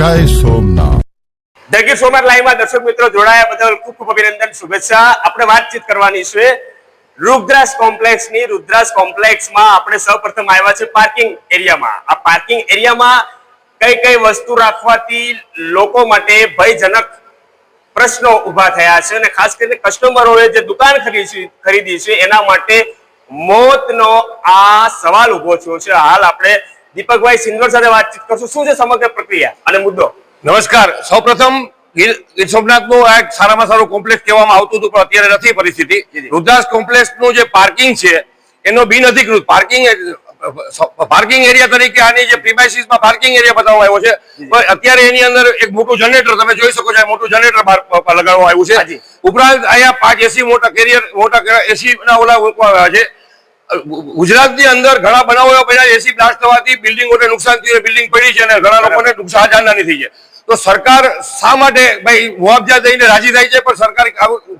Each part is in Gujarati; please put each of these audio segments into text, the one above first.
જય સોમનાથ. દગીર સોમવાર લાઈવમાં દર્શક મિત્રો જોડાયા બદલ ખૂબ ખૂબ અભિનંદન, શુભેચ્છા. આપણે વાતચીત કરવાની છે. રુદ્રાસ કોમ્પ્લેક્સની રુદ્રાસ કોમ્પ્લેક્સમાં આપણે સૌપ્રથમ આવ્યા છે પાર્કિંગ એરિયામાં આ પાર્કિંગ એરિયામાં કઈ કઈ વસ્તુ રાખવાથી લોકો માટે ભયજનક પ્રશ્નો ઊભા થયા છે અને ખાસ કરીને કસ્ટમરોએ જે દુકાન ખરીદી ખરીદી છે, એના માટે મોતનો આ સવાલ ઊભો થયો છે. હાલ આપણે દીપકભાઈ સિંગર સાથે વાતચીત કરશું. શું છે સમગ્ર પ્રક્રિયા અને મુદ્દો? નમસ્કાર. સૌપ્રથમ ગીર સોમનાથનું આ એક સારામાં સારું કોમ્પ્લેક્સ કહેવામાં આવતું હતું પણ અત્યારે નથી પરિસ્થિતિ. રુદ્રાસ કોમ્પ્લેક્સનું જે પાર્કિંગ છે એનો બિન અધિકૃત પાર્કિંગ પાર્કિંગ એરિયા તરીકે આની જે પ્રિમાઇસીસમાં પાર્કિંગ એરિયા બતાવવામાં આવ્યો છે. પણ અત્યારે એની અંદર એક મોટું જનરેટર તમે જોઈ શકો છો આ મોટું જનરેટર લગાડવામાં આવ્યું છે. ઉપરાંત અહીંયા પાંચ એસી મોટા કેરિયર મોટા એસી ના ઓલા છે. ગુજરાતની અંદર ઘણા બનાવો બન્યા એસી બ્લાસ્ટ થવાથી બિલ્ડિંગોને નુકસાન થયું બિલ્ડિંગ પડી છે અને ઘણા લોકોને નુકસાન જાનહાની થઈ છે. તો સરકાર શા માટે ભાઈ મુઆવજા દઈને રાજી થાય છે? પણ સરકાર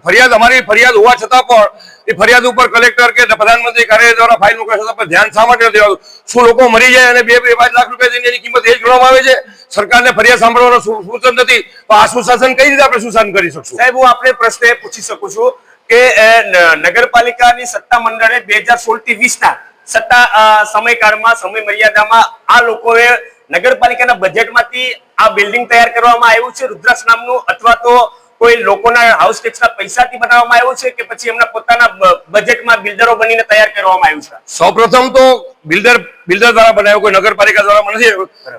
ફરિયાદ, અમારી ફરિયાદ હોવા છતાં પણ એ ફરિયાદ ઉપર કલેક્ટર કે પ્રધાનમંત્રી કાર્યાલય દ્વારા ફાઇલ મૂકવા છતાં પણ ધ્યાન શા માટે દેવાનું શું લોકો મરી જાય અને બે બે પાંચ લાખ રૂપિયા દઈને એની કિંમત એ જ આવે છે? સરકારને ફરિયાદ સાંભળવાનો સૂચન નથી. તો આ સુશાસન કઈ રીતે આપણે સુશાસન કરી શકશું? સાહેબ, હું આપણે પ્રશ્ન પૂછી શકું છું કે નગરપાલિકાની સત્તા મંડળે બે હજાર સોળથી વીસ ના સત્તા સમયકાળમાં સમય મર્યાદામાં આ લોકોએ નગરપાલિકાના બજેટમાંથી આ બિલ્ડિંગ તૈયાર કરવામાં આવ્યું છે. રુદ્રાક્ષ નામનું અથવા તો કોઈ લોકોના હાઉસ ટેક્સના પૈસાથી બનાવવામાં આવ્યું છે કે પછી એમના પોતાના બજેટમાં બિલ્ડરો બનીને તૈયાર કરવામાં આવ્યું છે. સૌપ્રથમ તો બિલ્ડર બિલ્ડર દ્વારા બનાવ્યો કોઈ નગરપાલિકા દ્વારા નથી.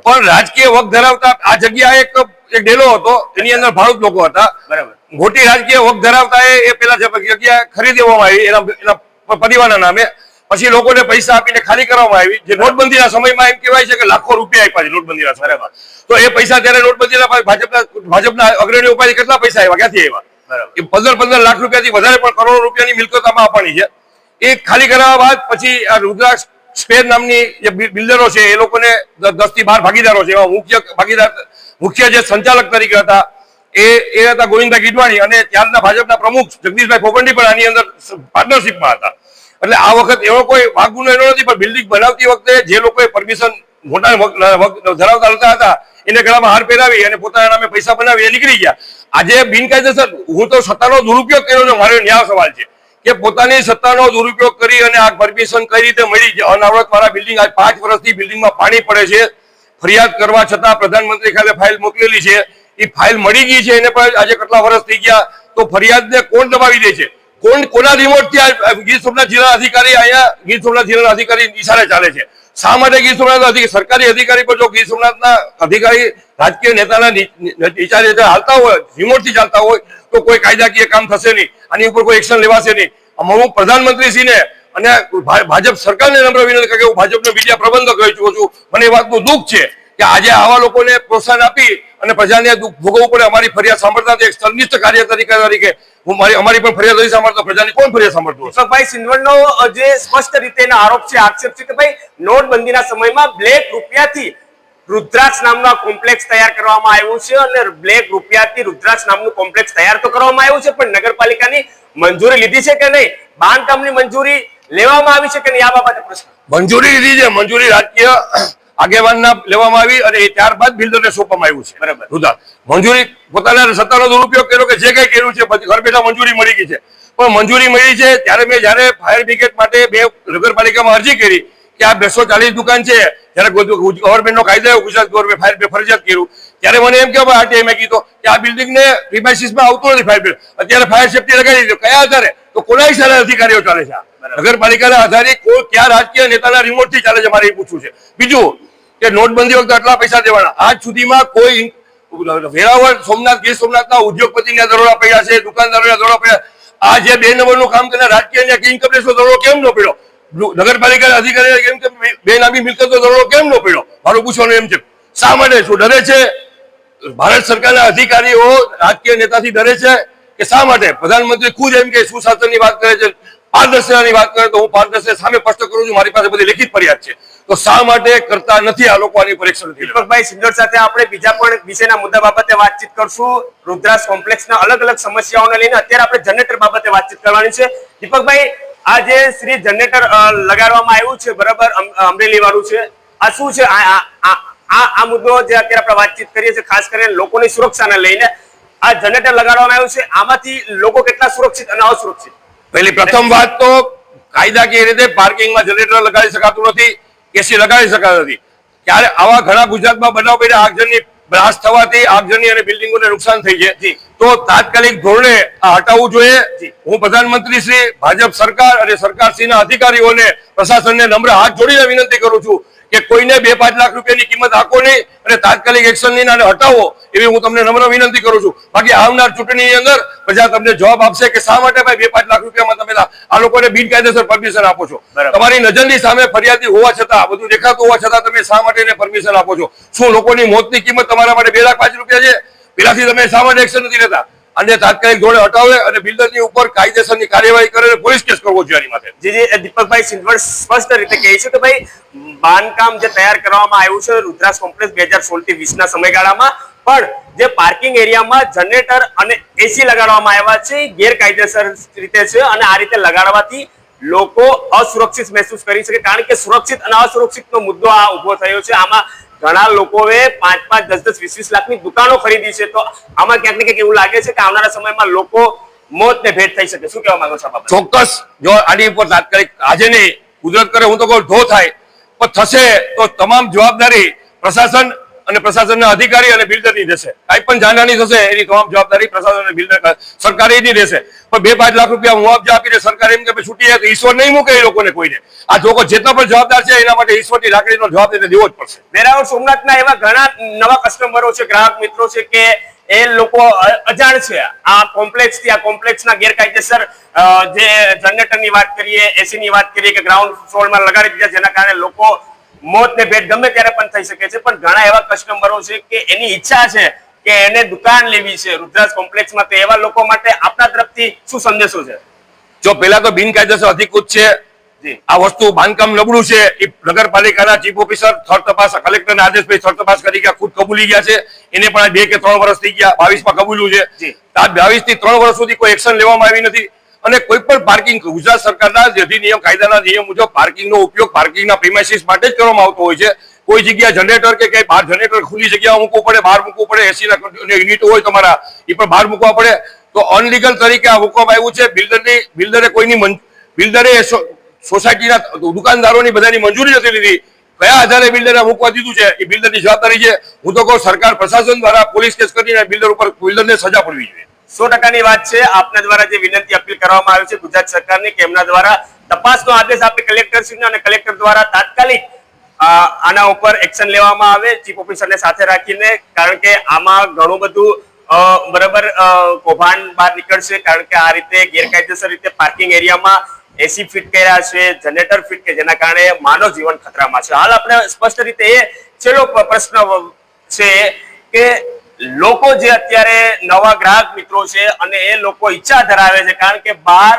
પણ રાજકીય વક ધરાવતા આ જગ્યા એક એક ડેલો હતો એની અંદર ભાડૂત લોકો હતા. બરાબર. મોટી રાજકીય વક ધરાવતા એ પેલા જગ્યા ખરીદી આવી એના એના પરિવારના નામે. પછી લોકોને પૈસા આપીને ખાલી કરવામાં આવી. જે નોટબંધીના સમયમાં એમ કહેવાય છે કે લાખો રૂપિયા આપ્યા છે નોટબંધીના સમયમાં. તો એ પૈસા ત્યારે નોટબંધીના ભાજપના ભાજપના અગ્રણીઓ પાસે કેટલા પૈસા આવ્યા? ક્યાંથી આવ્યા? બરાબર. એ પંદર પંદર લાખ રૂપિયાથી વધારે પણ કરોડો રૂપિયાની મિલકતમાં આપવાની છે. એ ખાલી કરાવવા બાદ પછી આ રુદ્રાક્ષ સ્પેર નામની જે બિલ્ડરો છે એ લોકોને દસથી બાર ભાગીદારો છે એમાં મુખ્ય ભાગીદાર મુખ્ય જે સંચાલક તરીકે હતા, એ એ હતા ગોવિંદભાઈ ગીડવાણી અને ત્યારના ભાજપના પ્રમુખ જગદીશભાઈ ફોગંડી પણ આની અંદર પાર્ટનરશિપમાં હતા. એટલે આ વખત એવો કોઈ વાગુનો એનો નથી, પણ બિલ્ડિંગ બનાવતી વખતે જે લોકોએ પરમિશન મોટા ધરાવતા હતા હતા, એને ગળામાં હાર પહેરાવી અને પોતાના નામે પૈસા બનાવી એ નીકળી ગયા. આજે બિનકાયદેસર, હું તો સત્તાનો દુરુપયોગ કર્યો છે, મારો ન્યાય સવાલ છે કે પોતાની સત્તાનો દુરુપયોગ કરી અને આ પરમિશન કઈ રીતે મળી? છે અનાવરત વાળા બિલ્ડિંગ આજ પાંચ વર્ષથી બિલ્ડિંગમાં પાણી પડે છે ફરિયાદ કરવા છતાં પ્રધાનમંત્રી ખાતે ફાઇલ મોકલેલી છે. એ ફાઇલ મળી ગઈ છે, એને પણ આજે કેટલા વર્ષ થઈ ગયા. તો ફરિયાદને કોણ દબાવી દે છે? કોણ કોના રિમોટથી આ ગીર સોમનાથ જિલ્લા અધિકારી અહીંયા ગીર સોમનાથ જિલ્લાના અધિકારી ઇશારે ચાલે છે? શા માટે ગીર સોમનાથ સરકારી અધિકારી પર જો ગીર સોમનાથના અધિકારી રાજકીય નેતાના ની- ની- હાલતા હોય રિમોટથી ચાલતા હોય, તો કોઈ કાયદાકીય કામ થશે નહીં. આની ઉપર કોઈ એક્શન લેવાશે નહીં. હું પ્રધાનમંત્રીશ્રીને અને ભાજપ સરકારને નમ્ર વિનંતી કે હું ભાજપનો મીડિયા પ્રબંધક રહી ચૂક્યો છું મને એ વાતનું દુઃખ છે કે આજે આવા લોકોને પ્રોત્સાહન આપી અને પ્રજાને દુઃખ ભોગવવું પડે, અમારી ફરિયાદ સાંભળતા. એક સંનિષ્ઠ કાર્ય તરીકે તરીકે હું મારી અમારી પણ ફરિયાદ નથી સાંભળતો પ્રજાની કોણ ફરિયાદ સાંભળતું હશે? દીપકભાઈ સિંધવણનો જે સ્પષ્ટ રીતે આરોપ છે, આક્ષેપ છે કે ભાઈ, નોટબંધીના સમયમાં બ્લેક રૂપિયાથી રુદ્રાક્ષ નામના કોમ્પ્લેક્સ તૈયાર કરવામાં આવ્યું છે અને બ્લેક રૂપિયાથી રુદ્રાક્ષ નામનું કોમ્પ્લેક્સ તૈયાર તો કરવામાં આવ્યું છે, પણ નગરપાલિકાની મંજૂરી લીધી છે કે નહીં બાંધકામની મંજૂરી લેવામાં આવી છે કે નહીં? આ બાબતે પ્રશ્ન. મંજૂરી લીધી છે. મંજૂરી રાજકીય આગેવાનના લેવામાં આવી અને ત્યારબાદ બિલ્ડરને સોંપવામાં આવ્યું છે. બરાબર. રુદ્રા મંજૂરી પોતાના સત્તાનો દુરુપયોગ કર્યો કે જે કઈ કર્યું છે ઘર બેઠા મંજૂરી મળી ગઈ છે. પણ મંજૂરી મળી છે ત્યારે મેં જ્યારે ફાયર બ્રિગેડ માટે બે નગરપાલિકામાં અરજી કરી કે આ બેસો ચાલીસ દુકાન છે જ્યારે ગવર્મેન્ટનો કાયદો આવ્યો ગુજરાત ગવર્મેન્ટ ફાયર ફરજિયાત કર્યું. ત્યારે મને એમ કે આરટીઆઈ મેં કીધું કે આ બિલ્ડિંગને પ્રિમાઇસીસમાં આવતું નથી ફાયર અત્યારે ફાયર સેફટી લગાડી દીધું. કયા આધારે? તો કોના હિસાબે અધિકારીઓ ચાલે છે આ? નગરપાલિકાના આધારે કોઈ કયા રાજકીય નેતાના રિમોટથી ચાલે છે, મારે એ પૂછવું છે. બીજું, કે નોટબંધી વખતે આટલા પૈસા દેવાના. આજ સુધીમાં કોઈ વેરાવળ સોમનાથ, ગીર સોમનાથના ઉદ્યોગપતિના દરોડા પડ્યા છે, દુકાનદારોના દરોડા પડ્યા. આ જે બે નંબરનું કામ કરનાર રાજકીય ઇન્કમ ટેક્સનો દરોડો કેમ ન પડ્યો? નગરપાલિકાના અધિકારી કેમ કે બેનામી મિલકતનો દરોડો કેમ ન પડ્યો? મારું પૂછવાનું એમ છે. શા માટે? શું ડરે છે? ભારત સરકારના અધિકારીઓ રાજકીય નેતાથી ડરે છે? કે શા માટે? પ્રધાનમંત્રી ખુદ એમ કે સુશાસનની વાત કરે છે. પારદર્શિતાની વાત કરે તો હું પારદર્શિતા સામે સ્પષ્ટ કરું છું, મારી પાસે બધી લેખિત ફરિયાદ છે. તો શા માટે કરતા નથી આ લોકો આની પરીક્ષા નથી લેતા? દીપકભાઈ સિંધોડ સાથે આપણે બીજા પણ વિષયના મુદ્દા બાબતે વાતચીત કરશું. રુદ્રાસ કોમ્પ્લેક્સના અલગ અલગ સમસ્યાઓને લઈને અત્યારે આપણે જનરેટર બાબતે વાતચીત કરવાની છે. દીપકભાઈ, આ જે શ્રી જનરેટર લગાડવામાં આવ્યું છે, બરાબર, અમ- અમરેલી વાળું છે, આ શું છે? આ આ મુદ્દો જે અત્યારે આપણે વાતચીત કરીએ છીએ, ખાસ કરીને લોકોની સુરક્ષાને લઈને. આ જનરેટર લગાડવામાં આવ્યું છે, આમાંથી લોકો કેટલા સુરક્ષિત અને અસુરક્ષિત? પેલી પ્રથમ વાત તો કાયદાકીય રીતે પાર્કિંગમાં જનરેટર લગાવી શકાતું નથી, એસી લગાવી શકાતું નથી. ત્યારે આવા ઘણા ગુજરાતમાં બનાવ બન્યા આગજનની બ્લાસ્ટ થવાથી આગજની અને બિલ્ડિંગોને નુકસાન થઈ છે તો તાત્કાલિક ધોરણે આ હટાવવું જોઈએ. હું પ્રધાનમંત્રી શ્રી, ભાજપ સરકાર અને સરકારશ્રીના અધિકારીઓને પ્રશાસનને નમ્ર હાથ જોડીને વિનંતી કરું છું કે કોઈને બે પાંચ લાખ રૂપિયાની કિંમત આપો નહીં અને તાત્કાલિક એક્શન લઈને આને હટાવો એવી હું તમને નમ્ર વિનંતી કરું છું. બાકી આવનાર ચૂંટણીની અંદર પ્રજા તમને જવાબ આપશે કે શા માટે ભાઈ બે પાંચ લાખ રૂપિયામાં તમે આ લોકોને બિનકાયદેસર પરમિશન આપો છો? તમારી નજરની સામે ફરિયાદી હોવા છતાં બધું દેખાતું હોવા છતાં તમે શા માટે એને પરમિશન આપો છો? શું લોકોની મોતની કિંમત તમારા માટે બે લાખ પાંચ રૂપિયા છે? પેલાથી તમે શા માટે એક્શન નથી લેતા? અને તાત્કાલિક ધોરણે હટાવે અને બિલ્ડરની ઉપર કાયદેસરની કાર્યવાહી કરે પોલીસ કેસ કરવો જોઈએ એની માટે જે જે દીપકભાઈ સિંધવડ સ્પષ્ટ રીતે કહે છે કે ભાઈ બાંધકામ જે તૈયાર કરવામાં આવ્યું છે રુદ્રાસ કોમ્પ્લેક્સ બે હજાર સોળથી વીસ ના સમયગાળામાં. પણ જે પાર્કિંગ એરિયામાં જનરેટર અને એસી લગાડવામાં આવ્યા છે ગેરકાયદેસર રીતે છે અને આ રીતે લગાડવાથી લોકો અસુરક્ષિત મહેસૂસ કરી શકે. કારણ કે સુરક્ષિત અને અસુરક્ષિતનો મુદ્દો આ ઊભો થયો છે. આમાં ઘણા લોકોએ પાંચ પાંચ, દસ દસ, વીસ વીસ લાખની દુકાનો ખરીદી છે. તો આમાં ક્યાંક ને ક્યાંક એવું લાગે છે કે આવનારા સમયમાં લોકો મોતને ભેટ થઈ શકે. શું કહેવા માંગો છો ચોક્કસ. જો આની ઉપર તાત્કાલિક, આજે નહીં, કુદરત કરે, હું તો કહું, ઢો થાય. થશે તો તમામ જવાબદારી પ્રશાસન અને પ્રશાસનના અધિકારી અને બિલ્ડરની રહેશે કઈ પણ જાનહાની થશે, એની તમામ જવાબદારી પ્રશાસન અને બિલ્ડર સરકારે એની રહેશે પણ બે પાંચ લાખ રૂપિયા મુઆવજા આપીને સરકાર એમ કે છૂટી તો ઈશ્વર નહીં મૂકે એ લોકોને કોઈને. આ લોકો જેટલા પણ જવાબદાર છે, એના માટે ઈશ્વરની લાકડીનો જવાબ એને દેવો જ પડશે. વેરાવળ સોમનાથના એવા ઘણા નવા કસ્ટમરો છે, ગ્રાહક મિત્રો છે કે એ લોકો અજાણ છે. આ કોમ્પ્લેક્સથી આ કોમ્પ્લેક્સ ના ગેરકાયદેસર જે જનરેટરની વાત કરીએ એસી ની વાત કરીએ કે ગ્રાઉન્ડ ફ્લોરમાં લગાડી દીધા જેના કારણે લોકો મોત ને ભેટ ગમે ત્યારે પણ થઈ શકે છે. પણ ઘણા એવા કસ્ટમરો છે કે એની ઈચ્છા છે કે એને દુકાન લેવી છે રુદ્રાસ કોમ્પ્લેક્સમાં તો એવા લોકો માટે આપના તરફથી શું સંદેશો છે? જો પેલા તો બિનકાયદેસર અધિકૃત છે આ વસ્તુ બાંધકામ નબળું છે. એ નગરપાલિકાના ચીફ ઓફિસર થર્ડ તપાસ કલેક્ટરના આદેશ પછી થર્ડ તપાસ કરી ગયા ખુદ કબૂલી ગયા છે. એને પણ આ બે કે ત્રણ વર્ષ થઈ ગયા બાવીસમાં કબૂલ્યું છે. આ બાવીસથી ત્રણ વર્ષ સુધી કોઈ એક્શન લેવામાં આવી નથી. અને કોઈ પણ પાર્કિંગ ગુજરાત સરકારના અધિનિયમ કાયદાના નિયમ મુજબ પાર્કિંગનો ઉપયોગ પાર્કિંગના પ્રિમાઇસીસ માટે જ કરવામાં આવતો હોય છે. કોઈ જગ્યા જનરેટર કે કઈ બહાર જનરેટર ખુલ્લી જગ્યાએ મૂકવું પડે બહાર મૂકવું પડે એસી ના યુનિટ હોય તમારા એ પણ બહાર મૂકવા પડે. તો અનલીગલ તરીકે આ મૂકવામાં આવ્યું છે. બિલ્ડરની બિલ્ડરે કોઈની બિલ્ડરે સોસાયટીના દુકાનદારોની બધાની મંજૂરી નથી લીધી. કયા આધારે બિલ્ડરને મૂકવા દીધું છે? એ બિલ્ડરની જવાબદારી છે. હું તો કહું, સરકાર, પ્રશાસન દ્વારા પોલીસ કેસ કરીને બિલ્ડર ઉપર બિલ્ડરને સજા પડવી જોઈએ. સો ટકાની વાત છે. આપના દ્વારા જે વિનંતી અપીલ કરવામાં આવી છે, ગુજરાત સરકારની કે એમના દ્વારા તપાસનો આદેશ આપે કલેક્ટરશ્રીને અને કલેક્ટર દ્વારા તાત્કાલિક આના ઉપર એક્શન લેવામાં આવે, ચીફ ઓફિસરને સાથે રાખીને, કારણ કે આમાં ઘણું બધું બરાબર કૌભાંડ બહાર નીકળશે, કારણ કે આ રીતે ગેરકાયદેસર રીતે પાર્કિંગ એરિયામાં એસી ફિટ કર્યા છે જનરેટર ફિટ કે જેના કારણે માનવ જીવન ખતરામાં છે. હાલ આપણે સ્પષ્ટ રીતે એ છેલ્લો પ્રશ્ન છે કે લોકો જે અત્યારે નવા ગ્રાહક મિત્રો છે અને એ લોકો ઈચ્છા ધરાવે છે, કારણ કે બહાર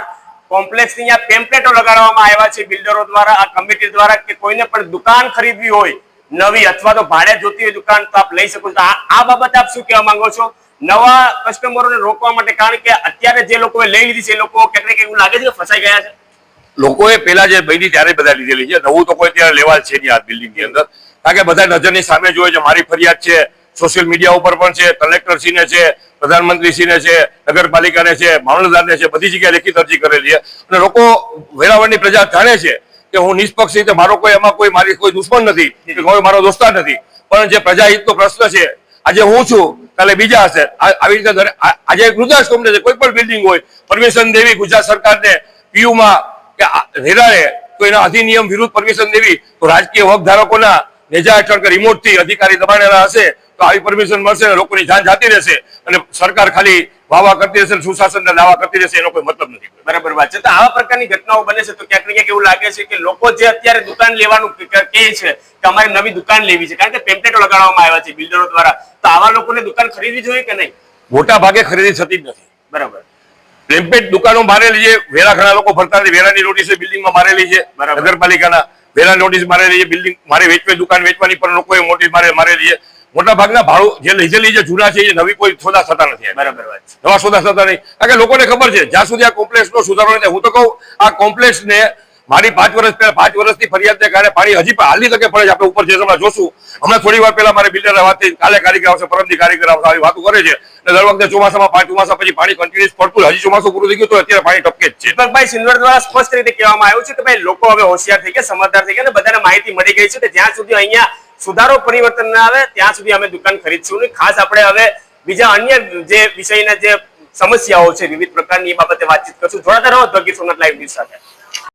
કોમ્પ્લેક્સની અહીંયા પેમ્પલેટો લગાડવામાં આવ્યા છે બિલ્ડરો દ્વારા, આ કમિટી દ્વારા કે કોઈને પણ દુકાન ખરીદવી હોય, નવી અથવા તો ભાડે જોતી હોય દુકાન તો આપ લઈ શકો છો. આ બાબતે આપ શું કહેવા માંગો છો? નવા કસ્ટમરોને રોકવા માટે, કારણ કે અત્યારે જે લોકોએ લઈ લીધી છે, એ લોકો ક્યાંક ને ક્યાંક લાગે છે કે ફસાઈ ગયા છે? લોકોએ પેલા જે બની ત્યારે બધા લીધેલી છે. નવું તો કોઈ ત્યારે લેવા છે નહીં આ બિલ્ડિંગની અંદર. કારણ કે બધા નજરની સામે જોવે છે, મારી ફરિયાદ છે સોશિયલ મીડિયા ઉપર પણ છે કલેક્ટર શ્રીને છે પ્રધાનમંત્રી શ્રીને છે, નગરપાલિકાને છે, મામલતદારને છે, બધી જગ્યાએ લેખિત અરજી કરેલી છે. અને લોકો વેરાવળની પ્રજા જાણે છે કે હું નિષ્પક્ષ રીતે મારો કોઈ એમાં કોઈ મારી કોઈ દુશ્મન નથી, કે કોઈ મારો દોસ્તાર નથી. પણ જે પ્રજાહિતનો પ્રશ્ન છે, આજે હું છું, કાલે બીજા હશે. આવી રીતે આજે ગુજરાત છે કોઈ પણ બિલ્ડિંગ હોય, પરમિશન દેવી ગુજરાત સરકારને PU માં કે રેરાએ તો અધિનિયમ વિરુદ્ધ પરમિશન દેવી તો રાજકીય હક ધારકોના નેજા હેઠળ કે remote થી અધિકારી દબાણેલા હશે તો આવી પરમિશન મળશે અને લોકોની જાન જાતી રહેશે અને સરકાર ખાલી વાવા કરતી રહેશે સુશાસન સુશાસનના દાવા કરતી રહેશે એનો કોઈ મતલબ નથી. બરાબર વાત છે. તો આવા પ્રકારની ઘટનાઓ બને છે તો ક્યાંક ને ક્યાંક એવું લાગે છે કે લોકો જે અત્યારે દુકાન લેવાનું કહે છે કે અમારે નવી દુકાન લેવી છે કારણ કે પેમ્પલેટો લગાડવામાં આવ્યા છે બિલ્ડરો દ્વારા. તો આવા લોકોને દુકાન ખરીદવી જોઈએ કે નહીં? મોટા ભાગે ખરીદી થતી જ નથી. બરાબર. રેમ્પેટ દુકાનો મારેલી છે. વેરા ઘણા લોકો ફરતા વેરાની નોટિસ બિલ્ડિંગમાં મારેલી છે. નગરપાલિકાના વેરા નોટિસ મારેલી છે. બિલ્ડિંગ મારે વેચવે દુકાન વેચવાની પણ લોકોએ નોટિસ મારે મારેલી છે. મોટા ભાગના ભાડું જે લીધેલી જે જૂના છે એ નવી કોઈ સોદા થતા નથી બરાબર નવા સોદા થતા નહીં. કારણ કે લોકોને ખબર છે જ્યાં સુધી આ કોમ્પ્લેક્સ નો સુધારો નથી હું તો કહું આ કોમ્પ્લેક્સ ને મારી પાંચ વર્ષ પહેલા, પાંચ વર્ષની ફરિયાદને કારણે પાણી હજી પણ હાલની તકે પડે છે આપણે ઉપર જે જોશું. હમણાં થોડી વાર પહેલા મારે બિલ્ડર વાત કાલે કારીગર આવશે પરમથી કારીગર આવશે, આવી વાતો કરે છે. અને દર વખતે ચોમાસામાં, પાંચ ચોમાસા પછી પાણી કન્ટિન્યુઅસ પડતું હજી ચોમાસું પૂરું થઈ ગયું તો અત્યારે પાણી ટપકે જ છે. દીપકભાઈ સિંધવડ દ્વારા સ્પષ્ટ રીતે કહેવામાં આવ્યું છે કે ભાઈ, લોકો હવે હોશિયાર થઈ ગયા, સમજદાર થઈ ગયા અને બધાને માહિતી મળી ગઈ છે કે જ્યાં સુધી અહીંયા સુધારો પરિવર્તન ના આવે, ત્યાં સુધી અમે દુકાન ખરીદશું નહીં. ખાસ આપણે હવે બીજા અન્ય જે વિષયના જે સમસ્યાઓ છે, વિવિધ પ્રકારની, એ બાબતે વાતચીત કરશું. જોડાતા રહો ધગી સોનત લાઈવ ન્યૂઝ સાથે.